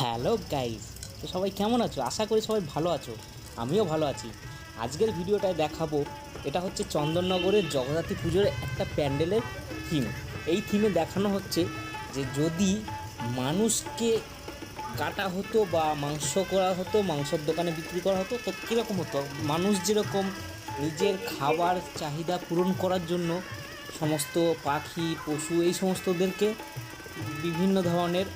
Hello guys তো সবাই কেমন আছো? আশা করি সবাই ভালো আছো। আমিও ভালো আছি। আজকের ভিডিওটায় দেখাবো, এটা হচ্ছে চন্দননগরের জগদ্ধাত্রী পুজোর একটা প্যান্ডেলের থিম এই থিমে দেখানো হচ্ছে যে যদি মানুষকে কাটা হতো বা মাংস করা হতো, মাংসের দোকানে বিক্রি করা হতো, তো কীরকম হতো? মানুষ যেরকম নিজের খাবার চাহিদা পূরণ করার জন্য সমস্ত পাখি, পশু, এই সমস্তদেরকে বিভিন্ন ধরনের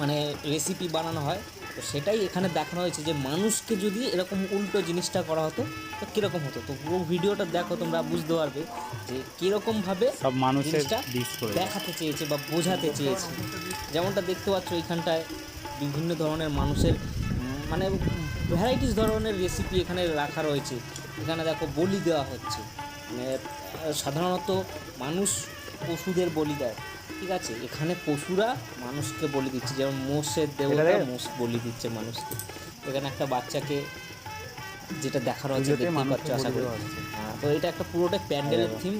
মানে রেসিপি বানানো হয় তো সেটাই এখানে দেখানো হয়েছে যে মানুষকে যদি এরকম উল্টো জিনিসটা করা হতো তো কীরকম হতো? তো পুরো ভিডিওটা দেখো তোমরা বুঝতে পারবে যে কীরকমভাবে সব মানুষের করে দেখাতে চেয়েছে বা বোঝাতে চেয়েছে। যেমনটা দেখতে পাচ্ছ এখানটায় বিভিন্ন ধরনের মানুষের মানে ভ্যারাইটিস ধরনের রেসিপি এখানে রাখা রয়েছে। এখানে দেখো বলি দেওয়া হচ্ছে। মানে সাধারণত মানুষ পশুদের বলি দেয়। ঠিক আছে এখানে পশুরা মানুষকে বলি দিচ্ছে যেমন মোষের দেবতা মোষ বলি দিচ্ছে মানুষকে। এখানে একটা বাচ্চাকে যেটা দেখানো হচ্ছে দেখতে পাচ্ছ আশা করি। হ্যাঁ, তো এটা একটা পুরোটাই প্যান্ডেলের থিম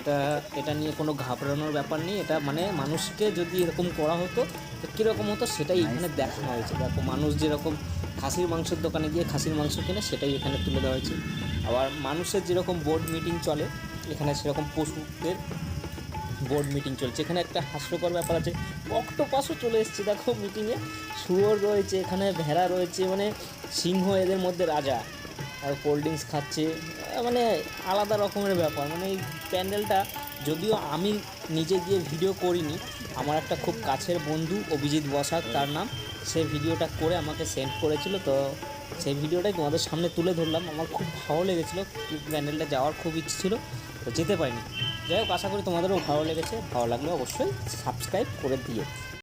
এটা এটা নিয়ে কোনো ঘাবড়ানোর ব্যাপার নেই এটা মানে মানুষকে যদি এরকম করা হতো তো কীরকম হতো সেটাই এখানে দেখানো হয়েছে। দেখো মানুষ যেরকম খাসির মাংসের দোকানে গিয়ে খাসির মাংস কেনে সেটাই এখানে তুলে দেওয়া হয়েছে। আবার মানুষের যেরকম বোর্ড মিটিং চলে এখানে সেরকম পশুদের বোর্ড মিটিং চলছে। এখানে একটা হাস্যকর ব্যাপার আছে। অক্টোপাসও চলে এসছে, দেখো মিটিংয়ে শুয়োর রয়েছে, এখানে ভেড়া রয়েছে মানে সিংহ এদের মধ্যে রাজা। আর কোল্ড ড্রিঙ্কস খাচ্ছে। মানে আলাদা রকমের ব্যাপার। মানে এই প্যান্ডেলটা, যদিও আমি নিজে গিয়ে ভিডিও করিনি, আমার একটা খুব কাছের বন্ধু অভিজিৎ বসাক, তার নাম। সে ভিডিওটা করে আমাকে সেন্ড করেছিল, তো সেই ভিডিওটাই তোমাদের সামনে তুলে ধরলাম। আমার খুব ভালো লেগেছিলো প্যান্ডেলটা যাওয়ার খুব ইচ্ছে ছিল, তো যেতে পারিনি। যাই হোক, আশা করি তোমাদেরও ভালো লেগেছে। ভালো লাগলে অবশ্যই সাবস্ক্রাইব করে দিও।